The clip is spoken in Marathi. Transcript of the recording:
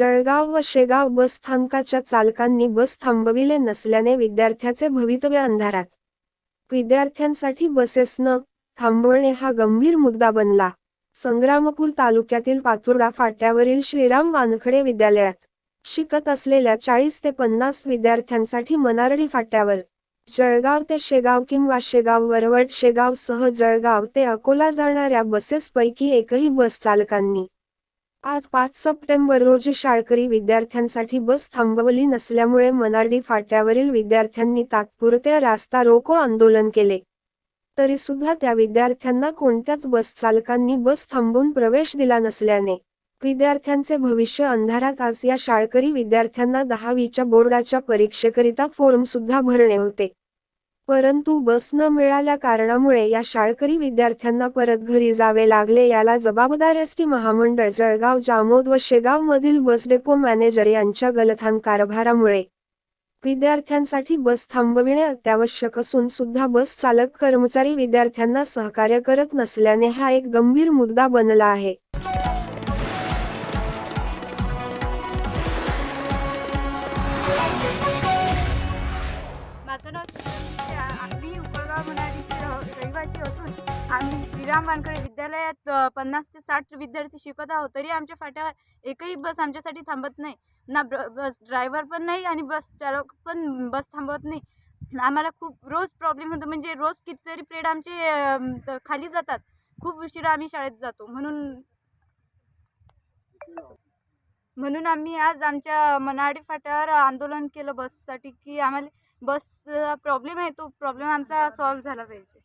जळगाव व शेगाव बस स्थानकाच्या चालकांनी बस थांबविले नसल्याने विद्यार्थ्याचे भवितव्य अंधारात. विद्यार्थ्यांसाठी बसेस न थांबवणे हा गंभीर मुद्दा बनला. संग्रामपूर तालुक्यातील पातुर्डा फाट्यावरील श्रीराम वानखडे विद्यालयात शिकत असलेल्या चाळीस ते पन्नास विद्यार्थ्यांसाठी मनारडी फाट्यावर जळगाव ते शेगाव किंवा शेगाव वरवट शेगाव सह जळगाव ते अकोला जाणाऱ्या बसेसपैकी एकही बस चालकांनी आज पाच सप्टेंबर रोजी शाळकरी विद्यार्थ्यांसाठी बस थांबवली नसल्यामुळे मनार्डी फाट्यावरील विद्यार्थ्यांनी तात्पुरते रास्ता रोको आंदोलन केले. तरी सुद्धा त्या विद्यार्थ्यांना कोणत्याच बस चालकांनी बस थांबवून प्रवेश दिला नसल्याने विद्यार्थ्यांचे भविष्य अंधारात आज या शाळकरी विद्यार्थ्यांना दहावीच्या बोर्डाच्या परीक्षेकरिता फॉर्म सुद्धा भरणे होते. परंतु बस न मिळाल्या कारणामुळे या शाळकरी विद्यार्थ्यांना परत घरी जावे लागले. याला जबाबदार एस टी महामंडळ जळगाव जामोद व शेगाव मधील बस डेपो मॅनेजर यांच्या गलथान कारभारामुळे विद्यार्थ्यांसाठी बस थांबविणे अत्यावश्यक असून सुद्धा बस चालक कर्मचारी विद्यार्थ्यांना सहकार्य करत नसल्याने हा एक गंभीर मुद्दा बनला आहे. रहिवासी असून आम्ही श्रीराम वानकडे विद्यालयात पन्नास ते साठ विद्यार्थी शिकत आहोत तरी आमच्या फाट्यावर एकही बस आमच्यासाठी थांबत नाही. ना ब्र बस ड्रायव्हर पण नाही आणि बस चालक पण बस थांबवत नाही. आम्हाला खूप रोज प्रॉब्लेम होतो म्हणजे रोज कितीतरी पिरियड आमचे खाली जातात. खूप उशिरा आम्ही शाळेत जातो. म्हणून म्हणून आम्ही आज आमच्या मनाडी फाट्यावर आंदोलन केलं बससाठी की आम्हाला बसचा प्रॉब्लेम आहे तो प्रॉब्लेम आमचा सॉल्व्ह झाला पाहिजे.